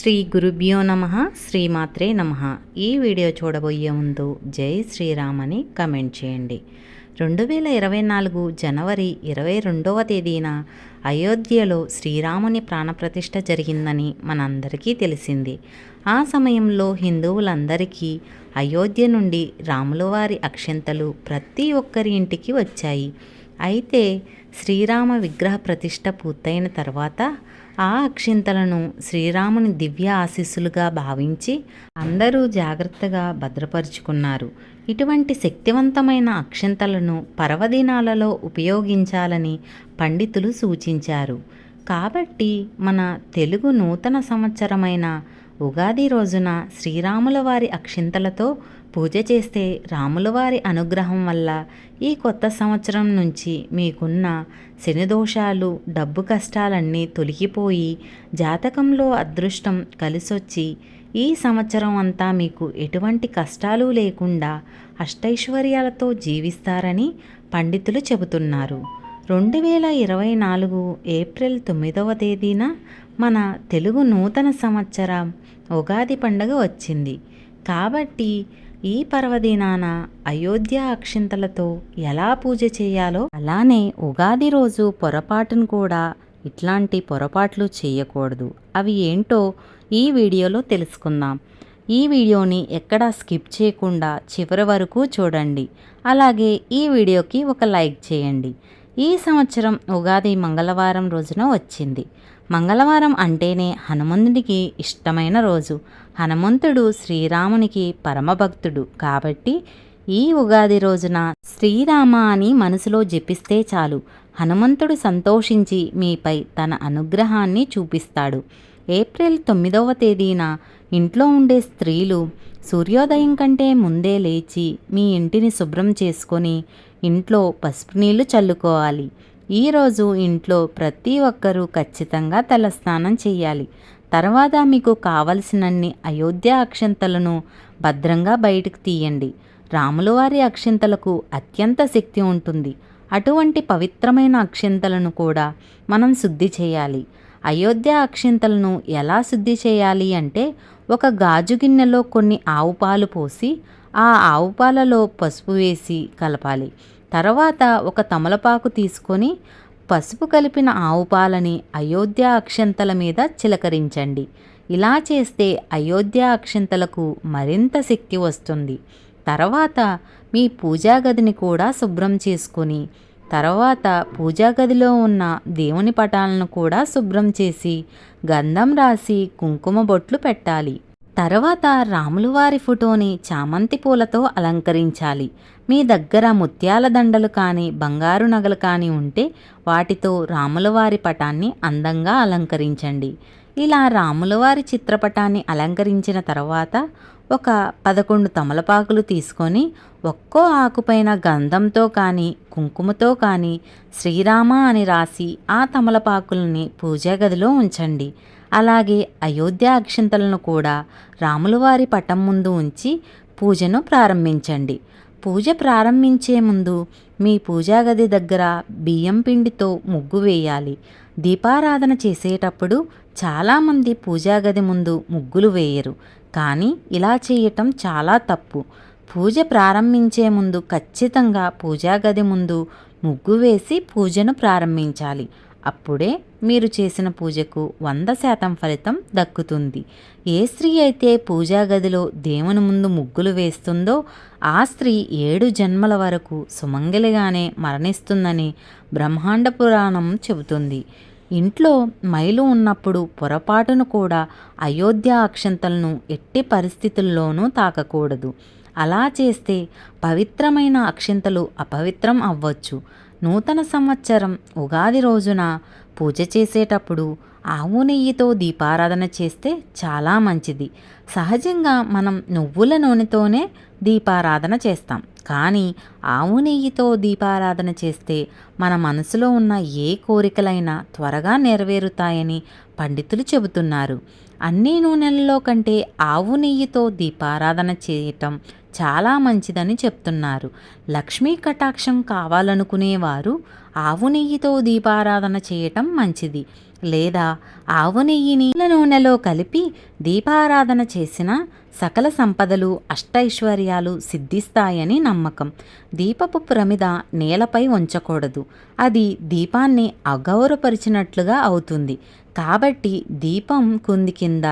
శ్రీ గురుభ్యో నమ శ్రీమాత్రే నమ. ఈ వీడియో చూడబోయే ముందు జై శ్రీరామ్ అని కమెంట్ చేయండి. రెండు వేల ఇరవై నాలుగు జనవరి ఇరవై రెండవ తేదీన అయోధ్యలో శ్రీరాముని ప్రాణప్రతిష్ఠ జరిగిందని మనందరికీ తెలిసింది. ఆ సమయంలో హిందువులందరికీ అయోధ్య నుండి రాములవారి అక్షంతలు ప్రతి ఒక్కరి ఇంటికి వచ్చాయి. అయితే శ్రీరామ విగ్రహ ప్రతిష్ట పూర్తయిన తర్వాత ఆ అక్షింతలను శ్రీరాముని దివ్య ఆశీస్సులుగా భావించి అందరూ జాగ్రత్తగా భద్రపరుచుకున్నారు. ఇటువంటి శక్తివంతమైన అక్షింతలను పర్వదినాలలో ఉపయోగించాలని పండితులు సూచించారు. కాబట్టి మన తెలుగు నూతన సంవత్సరమైన ఉగాది రోజున శ్రీరాముల వారి అక్షింతలతో పూజ చేస్తే రాములవారి అనుగ్రహం వల్ల ఈ కొత్త సంవత్సరం నుంచి మీకున్న శని దోషాలు డబ్బు కష్టాలన్నీ తొలగిపోయి జాతకంలో అదృష్టం కలిసొచ్చి ఈ సంవత్సరం అంతా మీకు ఎటువంటి కష్టాలు లేకుండా అష్టైశ్వర్యాలతో జీవిస్తారని పండితులు చెబుతున్నారు. రెండు వేల ఇరవై నాలుగు ఏప్రిల్ తొమ్మిదవ తేదీన మన తెలుగు నూతన సంవత్సరం ఉగాది పండగ వచ్చింది. కాబట్టి ఈ పర్వదినాన అయోధ్య అక్షింతలతో ఎలా పూజ చేయాలో అలానే ఉగాది రోజు పొరపాటును కూడా ఇట్లాంటి పొరపాట్లు చేయకూడదు. అవి ఏంటో ఈ వీడియోలో తెలుసుకుందాం. ఈ వీడియోని ఎక్కడా స్కిప్ చేయకుండా చివరి వరకు చూడండి. అలాగే ఈ వీడియోకి ఒక లైక్ చేయండి. ఈ సంవత్సరం ఉగాది మంగళవారం రోజున వచ్చింది. మంగళవారం అంటేనే హనుమంతుడికి ఇష్టమైన రోజు. హనుమంతుడు శ్రీరామునికి పరమభక్తుడు కాబట్టి ఈ ఉగాది రోజున శ్రీరామ అని మనసులో జపిస్తే చాలు. హనుమంతుడు సంతోషించి మీపై తన అనుగ్రహాన్ని చూపిస్తాడు. ఏప్రిల్ తొమ్మిదవ తేదీన ఇంట్లో ఉండే స్త్రీలు సూర్యోదయం కంటే ముందే లేచి మీ ఇంటిని శుభ్రం చేసుకొని ఇంట్లో పసుపు నీళ్ళు చల్లుకోవాలి. ఈరోజు ఇంట్లో ప్రతి ఒక్కరూ ఖచ్చితంగా తలస్నానం చేయాలి. తర్వాత మీకు కావలసినన్ని అయోధ్య అక్షంతలను భద్రంగా బయటకు తీయండి. రాములవారి అక్షంతలకు అత్యంత శక్తి ఉంటుంది. అటువంటి పవిత్రమైన అక్షంతలను కూడా మనం శుద్ధి చేయాలి. అయోధ్య అక్షింతలను ఎలా శుద్ధి చేయాలి అంటే ఒక గాజు గిన్నెలో కొన్ని ఆవు పాలు పోసి ఆ ఆవు పాలలో పసుపు వేసి కలపాలి. తర్వాత ఒక తమలపాకు తీసుకొని పసుపు కలిపిన ఆవు పాలని అయోధ్య అక్షంతల మీద చిలకరించండి. ఇలా చేస్తే అయోధ్య అక్షంతలకు మరింత శక్తి వస్తుంది. తర్వాత మీ పూజా గదిని కూడా శుభ్రం చేసుకొని తర్వాత పూజా గదిలో ఉన్న దేవుని పటాలను కూడా శుభ్రం చేసి గంధం రాసి కుంకుమ బొట్లు పెట్టాలి. తర్వాత రాములవారి ఫోటోని చామంతి పూలతో అలంకరించాలి. మీ దగ్గర ముత్యాల దండలు కానీ బంగారు నగలు కానీ ఉంటే వాటితో రాములవారి పటాన్ని అందంగా అలంకరించండి. ఇలా రాములవారి చిత్రపటాన్ని అలంకరించిన తర్వాత ఒక పదకొండు తమలపాకులు తీసుకొని ఒక్కో ఆకుపైన గంధంతో కానీ కుంకుమతో కానీ శ్రీరామ అని రాసి ఆ తమలపాకులని పూజా గదిలో ఉంచండి. అలాగే అయోధ్య అక్షింతలను కూడా రాములవారి పటం ముందు ఉంచి పూజను ప్రారంభించండి. పూజ ప్రారంభించే ముందు మీ పూజా గది దగ్గర బియ్యం పిండితో ముగ్గు వేయాలి. దీపారాధన చేసేటప్పుడు చాలామంది పూజా గది ముందు ముగ్గులు వేయరు. కానీ ఇలా చేయటం చాలా తప్పు. పూజ ప్రారంభించే ముందు ఖచ్చితంగా పూజా గది ముందు ముగ్గు వేసి పూజను ప్రారంభించాలి. అప్పుడే మీరు చేసిన పూజకు వంద శాతం ఫలితం దక్కుతుంది. ఏ స్త్రీ అయితే పూజా గదిలో దేవుని ముందు ముగ్గులు వేస్తుందో ఆ స్త్రీ ఏడు జన్మల వరకు సుమంగలిగానే మరణిస్తుందని బ్రహ్మాండ పురాణం చెబుతుంది. ఇంట్లో మైలు ఉన్నప్పుడు పొరపాటును కూడా అయోధ్య అక్షంతలను ఎట్టి పరిస్థితుల్లోనూ తాకకూడదు. అలా చేస్తే పవిత్రమైన అక్షింతలు అపవిత్రం అవ్వచ్చు. నూతన సంవత్సరం ఉగాది రోజున పూజ చేసేటప్పుడు ఆవు నెయ్యితో దీపారాధన చేస్తే చాలా మంచిది. సహజంగా మనం నువ్వుల నూనెతోనే దీపారాధన చేస్తాం. కానీ ఆవు నెయ్యితో దీపారాధన చేస్తే మన మనసులో ఉన్న ఏ కోరికలైనా త్వరగా నెరవేరుతాయని పండితులు చెబుతున్నారు. అన్ని నూనెలలో కంటే ఆవు నెయ్యితో దీపారాధన చేయటం చాలా మంచిదని చెప్తున్నారు. లక్ష్మీ కటాక్షం కావాలనుకునేవారు ఆవు నెయ్యితో దీపారాధన చేయటం మంచిది. లేదా ఆవు నెయ్యిని నూనెలో కలిపి దీపారాధన చేసిన సకల సంపదలు అష్టైశ్వర్యాలు సిద్ధిస్తాయని నమ్మకం. దీపపు ప్రమిద నేలపై ఉంచకూడదు. అది దీపాన్ని అగౌరవపరిచినట్లుగా అవుతుంది. కాబట్టి దీపం కుంది కింద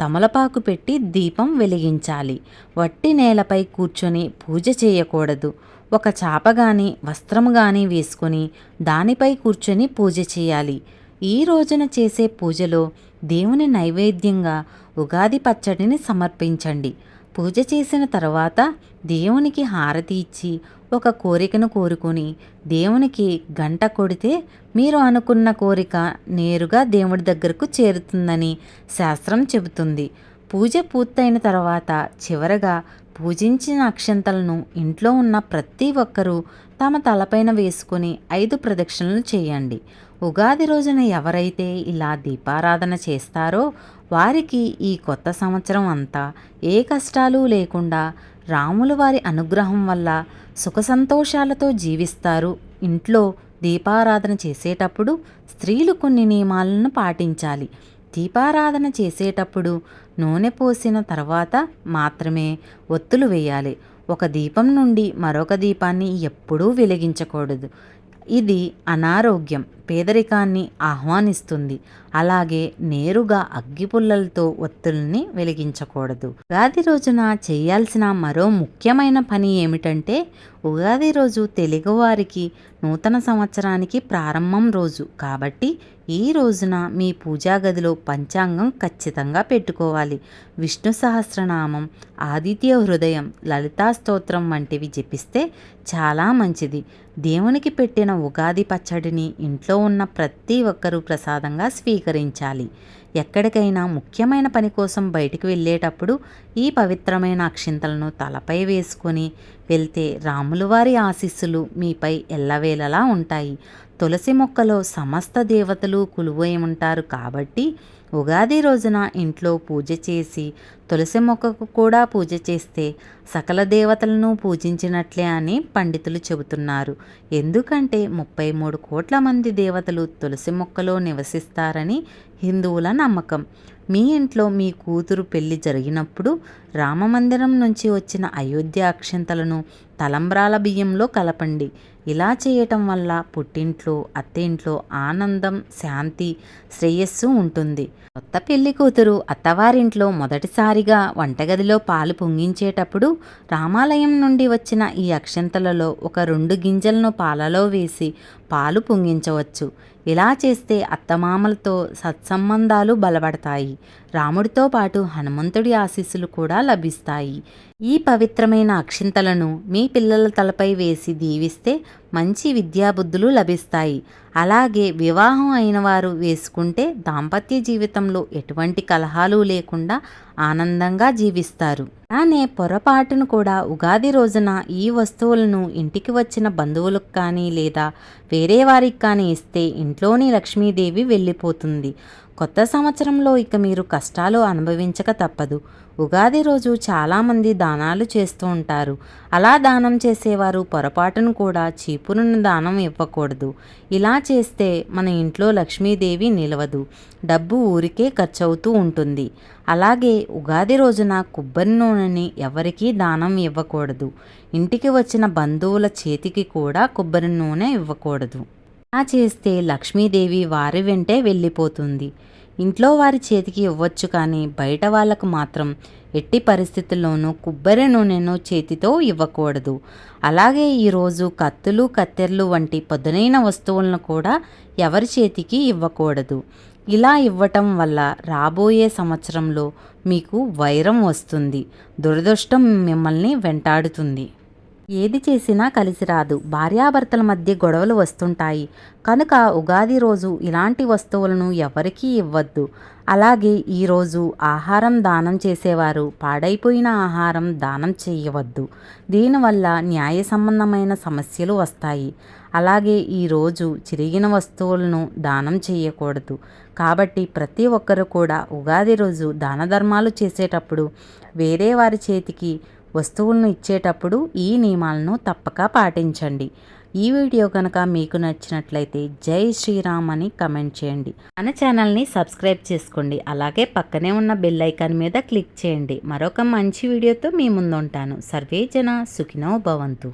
తమలపాకు పెట్టి దీపం వెలిగించాలి. వట్టి నేలపై కూర్చొని పూజ చేయకూడదు. ఒక చాప గాని వస్త్రము గాని వేసుకొని దానిపై కూర్చొని పూజ చేయాలి. ఈ రోజున చేసే పూజలో దేవుని నైవేద్యంగా ఉగాది పచ్చడిని సమర్పించండి. పూజ చేసిన తర్వాత దేవునికి హారతి ఇచ్చి ఒక కోరికను కోరుకొని దేవునికి గంట కొడితే మీరు అనుకున్న కోరిక నేరుగా దేవుడి దగ్గరకు చేరుతుందని శాస్త్రం చెబుతుంది. పూజ పూర్తయిన తర్వాత చివరగా పూజించిన అక్షంతలను ఇంట్లో ఉన్న ప్రతి ఒక్కరూ తమ తలపైన వేసుకుని ఐదు ప్రదక్షిణలు చేయండి. ఉగాది రోజున ఎవరైతే ఇలా దీపారాధన చేస్తారో వారికి ఈ కొత్త సంవత్సరం అంతా ఏ కష్టాలు లేకుండా రాముల వారి అనుగ్రహం వల్ల సుఖ సంతోషాలతో జీవిస్తారు. ఇంట్లో దీపారాధన చేసేటప్పుడు స్త్రీలు కొన్ని నియమాలను పాటించాలి. దీపారాధన చేసేటప్పుడు నూనె పోసిన తర్వాత మాత్రమే ఒత్తులు వేయాలి. ఒక దీపం నుండి మరొక దీపాన్ని ఎప్పుడూ వెలిగించకూడదు. ఇది అనారోగ్యం. పేదరికాన్ని ఆహ్వానిస్తుంది. అలాగే నేరుగా అగ్గిపుల్లలతో ఒత్తుల్ని వెలిగించకూడదు. ఉగాది రోజున చేయాల్సిన మరో ముఖ్యమైన పని ఏమిటంటే ఉగాది రోజు తెలుగువారికి నూతన సంవత్సరానికి ప్రారంభం రోజు. కాబట్టి ఈ రోజున మీ పూజా గదిలో పంచాంగం ఖచ్చితంగా పెట్టుకోవాలి. విష్ణు సహస్రనామం ఆదిత్య హృదయం లలితా స్తోత్రం వంటివి జపిస్తే చాలా మంచిది. దేవునికి పెట్టిన ఉగాది పచ్చడిని ఇంట్లో ఉన్న ప్రతి ఒక్కరూ ప్రసాదంగా స్వీకరించాలి. ఎక్కడికైనా ముఖ్యమైన పని కోసం బయటికి వెళ్ళేటప్పుడు ఈ పవిత్రమైన అక్షింతలను తలపై వేసుకొని వెళ్తే రాములవారి ఆశీస్సులు మీపై ఎల్లవేళలా ఉంటాయి. తులసి మొక్కలో సమస్త దేవతలు కొలువై ఉంటారు కాబట్టి ఉగాది రోజున ఇంట్లో పూజ చేసి తులసి మొక్కకు కూడా పూజ చేస్తే సకల దేవతలను పూజించినట్లే అని పండితులు చెబుతున్నారు. ఎందుకంటే ముప్పై మూడు కోట్ల మంది దేవతలు తులసి మొక్కలో నివసిస్తారని హిందువుల నమ్మకం. మీ ఇంట్లో మీ కూతురు పెళ్ళి జరిగినప్పుడు రామమందిరం నుంచి వచ్చిన అయోధ్య అక్షంతలను తలంబ్రాల బియ్యంలో కలపండి. ఇలా చేయటం వల్ల పుట్టింట్లో అత్తింట్లో ఆనందం శాంతి శ్రేయస్సు ఉంటుంది. కొత్త పెళ్ళి కూతురు అత్తవారింట్లో మొదటిసారిగా వంటగదిలో పాలు పొంగించేటప్పుడు రామాలయం నుండి వచ్చిన ఈ అక్షంతలలో ఒక రెండు గింజలను పాలలో వేసి పాలు పొంగించవచ్చు. ఇలా చేస్తే అత్తమామలతో సంబంధాలు బలపడతాయి. రాముడితో పాటు హనుమంతుడి ఆశీస్సులు కూడా లభిస్తాయి. ఈ పవిత్రమైన అక్షింతలను మీ పిల్లల తలపై వేసి దీవిస్తే మంచి విద్యాబుద్ధులు లభిస్తాయి. అలాగే వివాహం అయిన వారు వేసుకుంటే దాంపత్య జీవితంలో ఎటువంటి కలహాలు లేకుండా ఆనందంగా జీవిస్తారు. అలానే పొరపాటును కూడా ఉగాది రోజున ఈ వస్తువులను ఇంటికి వచ్చిన బంధువులకు కానీ లేదా వేరే వారికి కానీ ఇస్తే ఇంట్లోని లక్ష్మీదేవి వెళ్ళిపోతుంది. కొత్త సంవత్సరంలో ఇక మీరు కష్టాలు అనుభవించక తప్పదు. ఉగాది రోజు చాలామంది దానాలు చేస్తూ ఉంటారు. అలా దానం చేసేవారు పొరపాటును కూడా చీపురును దానం ఇవ్వకూడదు. ఇలా చేస్తే మన ఇంట్లో లక్ష్మీదేవి నిలవదు. డబ్బు ఊరికే ఖర్చవుతూ ఉంటుంది. అలాగే ఉగాది రోజున కొబ్బరి నూనెని ఎవరికీ దానం ఇవ్వకూడదు. ఇంటికి వచ్చిన బంధువుల చేతికి కూడా కొబ్బరి నూనె ఇవ్వకూడదు. అలా చేస్తే లక్ష్మీదేవి వారి వెంటే వెళ్ళిపోతుంది. ఇంట్లో వారి చేతికి ఇవ్వచ్చు కానీ బయట వాళ్ళకు మాత్రం ఎట్టి పరిస్థితుల్లోనూ కొబ్బరి నూనెను చేతితో ఇవ్వకూడదు. అలాగే ఈరోజు కత్తులు కత్తెరలు వంటి పదునైన వస్తువులను కూడా ఎవరి చేతికి ఇవ్వకూడదు. ఇలా ఇవ్వటం వల్ల రాబోయే సంవత్సరంలో మీకు వైరం వస్తుంది. దురదృష్టం మిమ్మల్ని వెంటాడుతుంది. ఏది చేసినా కలిసి రాదు. భార్యాభర్తల మధ్య గొడవలు వస్తుంటాయి. కనుక ఉగాది రోజు ఇలాంటి వస్తువులను ఎవరికీ ఇవ్వద్దు. అలాగే ఈరోజు ఆహారం దానం చేసేవారు పాడైపోయిన ఆహారం దానం చేయవద్దు. దీనివల్ల న్యాయ సంబంధమైన సమస్యలు వస్తాయి. అలాగే ఈరోజు చిరిగిన వస్తువులను దానం చేయకూడదు. కాబట్టి ప్రతి ఒక్కరు కూడా ఉగాది రోజు దాన ధర్మాలు చేసేటప్పుడు వేరే వారి చేతికి వస్తువులను ఇచ్చేటప్పుడు ఈ నియమాలను తప్పక పాటించండి. ఈ వీడియో కనుక మీకు నచ్చినట్లయితే జై శ్రీరామ్ అని కమెంట్ చేయండి. మన ఛానల్ని సబ్స్క్రైబ్ చేసుకోండి. అలాగే పక్కనే ఉన్న బెల్ ఐకాన్ మీద క్లిక్ చేయండి. మరొక మంచి వీడియోతో మీ ముందుంటాను. సర్వే జన సుఖినో భవంతు.